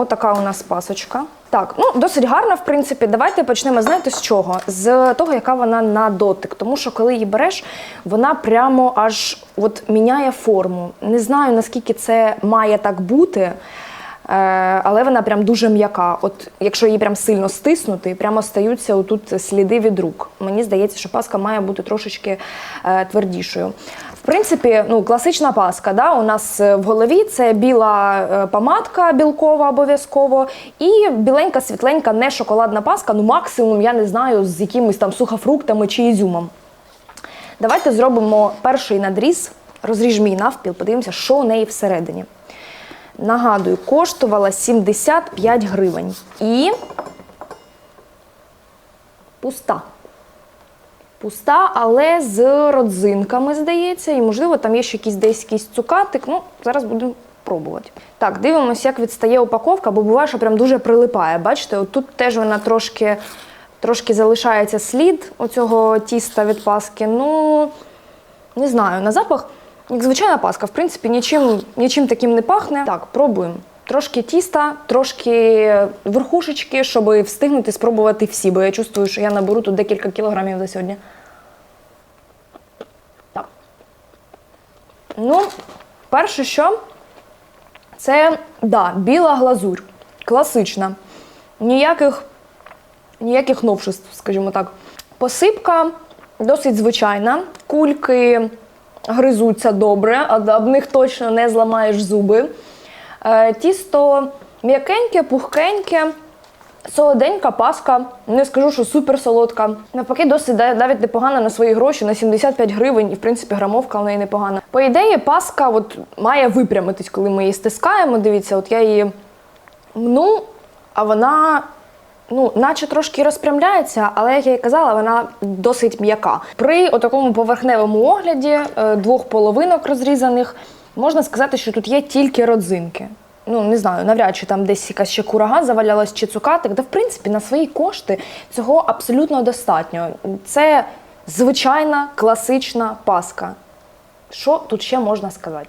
Отака у нас пасочка. Так, ну досить гарна, в принципі. Давайте почнемо, знаєте, з чого? З того, яка вона на дотик. Тому що коли її береш, вона прямо аж от міняє форму. Не знаю, наскільки це має так бути. Е, Але вона прям дуже м'яка. От якщо її прям сильно стиснути, прямо стаються отут сліди від рук. Мені здається, що паска має бути трошечки е, твердішою. В принципі, ну класична паска. Да? У нас е, в голові це біла помадка білкова обов'язково, і біленька, світленька, не шоколадна паска. Ну максимум, я не знаю, з якимись там сухофруктами чи ізюмом. Давайте зробимо перший надріз, розріжмо її навпіл, подивимося, що у неї всередині. Нагадую, коштувала 75 гривень. І пуста. Пуста, але з родзинками, здається, і, можливо, там є ще якийсь десь якийсь цукатик. Ну, зараз будемо пробувати. Так, дивимося, як відстає упаковка, бо буває, що прям дуже прилипає. Бачите, от тут теж вона трошки, трошки залишається слід оцього тіста від паски. Ну, не знаю, на запах, як звичайна паска, в принципі, нічим, нічим таким не пахне. Так, пробуємо. Трошки тіста, трошки верхушечки, щоб встигнути спробувати всі, бо я чувствую, що я наберу тут декілька кілограмів за сьогодні. Так. Ну, перше, що це да, біла глазурь. Класична. Ніяких, ніяких новшеств, скажімо так. Посипка досить звичайна. Кульки гризуться добре, а об них точно не зламаєш зуби. Е, Тісто м'якеньке, пухкеньке, солоденька паска. Не скажу, що супер солодка. Навпаки, досить навіть непогана на свої гроші, на 75 гривень, і в принципі грамовка в неї непогана. По ідеї, паска от, має випрямитись, коли ми її стискаємо. Дивіться, от я її мну, а вона. Ну, наче трошки розпрямляється, але як я і казала, вона досить м'яка. При такому поверхневому огляді е, двох половинок розрізаних можна сказати, що тут є тільки родзинки. Ну, не знаю, навряд чи там десь якась ще курага завалялась чи цукатик. Та в принципі на свої кошти цього абсолютно достатньо. Це звичайна класична паска. Що тут ще можна сказати?